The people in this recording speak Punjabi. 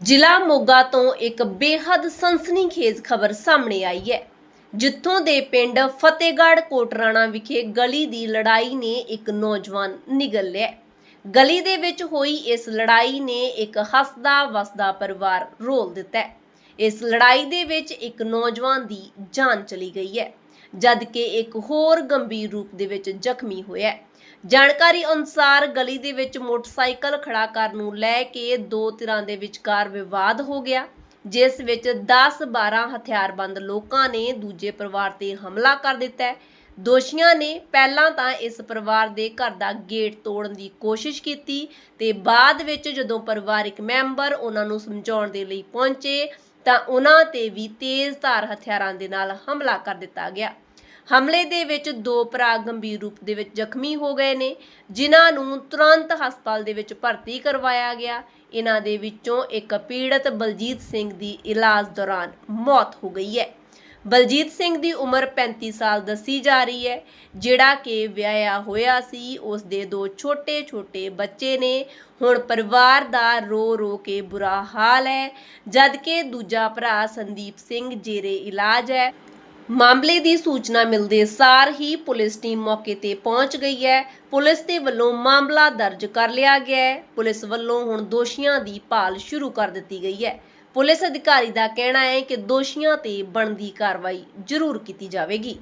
ਜ਼ਿਲ੍ਹਾ ਮੋਗਾ ਤੋਂ ਇੱਕ ਬੇहद ਸਨਸਨੀਖੇਜ਼ ਖਬਰ ਸਾਹਮਣੇ ਆਈ ਹੈ, ਜਿੱਥੋਂ ਦੇ ਪਿੰਡ ਫਤਿਹਗੜ੍ਹ ਕੋਟਰਾਣਾ ਵਿਖੇ ਗਲੀ ਦੀ ਲੜਾਈ ਨੇ ਇੱਕ ਨੌਜਵਾਨ ਨਿਗਲ ਲਿਆ। ਗਲੀ ਦੇ ਵਿੱਚ ਹੋਈ ਇਸ ਲੜਾਈ ਨੇ ਇੱਕ ਹੱਸਦਾ ਵਸਦਾ ਪਰਿਵਾਰ ਰੋਲ ਦਿੱਤਾ। ਹੈ ਇਸ ਲੜਾਈ ਦੇ ਵਿੱਚ ਇੱਕ ਨੌਜਵਾਨ ਦੀ ਜਾਨ ਚਲੀ ਗਈ ਹੈ। ਜਦਕਿ ਇੱਕ ਹੋਰ ਗੰਭੀਰ ਰੂਪ ਦੇ ਵਿੱਚ ਜ਼ਖਮੀ ਹੋਇਆ ਹੈ। ਜਾਣਕਾਰੀ ਅਨੁਸਾਰ ਗਲੀ ਦੇ ਵਿੱਚ ਮੋਟਰਸਾਈਕਲ ਖੜਾ ਕਰਨ ਨੂੰ ਲੈ ਕੇ ਦੋ ਧਿਰਾਂ ਦੇ ਵਿਚਕਾਰ ਵਿਵਾਦ ਹੋ ਗਿਆ, ਜਿਸ ਵਿੱਚ 10-12 ਹਥਿਆਰਬੰਦ ਲੋਕਾਂ ਨੇ ਦੂਜੇ ਪਰਿਵਾਰ ਤੇ ਹਮਲਾ ਕਰ ਦਿੱਤਾ ਦੋਸ਼ੀਆਂ ਨੇ ਪਹਿਲਾਂ ਤਾਂ ਇਸ ਪਰਿਵਾਰ ਦੇ ਘਰ ਦਾ ਗੇਟ ਤੋੜਨ ਦੀ ਕੋਸ਼ਿਸ਼ ਕੀਤੀ ਤੇ ਬਾਅਦ ਵਿੱਚ ਜਦੋਂ ਪਰਿਵਾਰਿਕ ਮੈਂਬਰ ਉਹਨਾਂ ਨੂੰ ਸਮਝਾਉਣ ਦੇ ਲਈ ਪਹੁੰਚੇ ਤਾਂ ਉਹਨਾਂ ਤੇ ਵੀ ਤੇਜ਼ ਧਾਰ ਹਥਿਆਰਾਂ ਦੇ ਨਾਲ ਹਮਲਾ ਕਰ ਦਿੱਤਾ ਗਿਆ। ਹਮਲੇ ਦੇ ਵਿੱਚ ਦੋ ਭਰਾ ਗੰਭੀਰ ਰੂਪ ਦੇ ਵਿੱਚ ਜ਼ਖਮੀ ਹੋ ਗਏ ਨੇ, ਜਿਨ੍ਹਾਂ ਨੂੰ ਤੁਰੰਤ ਹਸਪਤਾਲ ਦੇ ਵਿੱਚ ਭਰਤੀ ਕਰਵਾਇਆ ਗਿਆ। ਇਹਨਾਂ ਦੇ ਵਿੱਚੋਂ ਇੱਕ ਪੀੜਤ ਬਲਜੀਤ ਸਿੰਘ ਦੀ ਇਲਾਜ ਦੌਰਾਨ ਮੌਤ ਹੋ ਗਈ ਹੈ। ਬਲਜੀਤ ਸਿੰਘ ਦੀ ਉਮਰ 35 ਸਾਲ ਦੱਸੀ ਜਾ ਰਹੀ ਹੈ, ਜਿਹੜਾ ਕਿ ਵਿਆਹਿਆ ਹੋਇਆ ਸੀ ਉਸ ਦੇ ਦੋ ਛੋਟੇ-ਛੋਟੇ ਬੱਚੇ ਨੇ। ਹੁਣ ਪਰਿਵਾਰ ਦਾ ਰੋ ਰੋ ਕੇ ਬੁਰਾ ਹਾਲ ਹੈ, ਜਦਕਿ ਦੂਜਾ ਭਰਾ ਸੰਦੀਪ ਸਿੰਘ ਜੇਰੇ ਇਲਾਜ ਹੈ। ਮਾਮਲੇ ਦੀ ਸੂਚਨਾ ਮਿਲਦੇ ਸਾਰ ਹੀ ਪੁਲਿਸ ਟੀਮ ਮੌਕੇ ਤੇ ਪਹੁੰਚ ਗਈ ਹੈ। ਪੁਲਿਸ ਦੇ ਵੱਲੋਂ ਮਾਮਲਾ ਦਰਜ ਕਰ ਲਿਆ ਗਿਆ ਹੈ। ਪੁਲਿਸ ਵੱਲੋਂ ਹੁਣ ਦੋਸ਼ੀਆਂ ਦੀ ਭਾਲ ਸ਼ੁਰੂ ਕਰ ਦਿੱਤੀ ਗਈ ਹੈ। ਪੁਲਿਸ ਅਧਿਕਾਰੀ ਦਾ ਕਹਿਣਾ ਹੈ ਕਿ ਦੋਸ਼ੀਆਂ ਤੇ ਬਣਦੀ ਕਾਰਵਾਈ ਜ਼ਰੂਰ ਕੀਤੀ ਜਾਵੇਗੀ।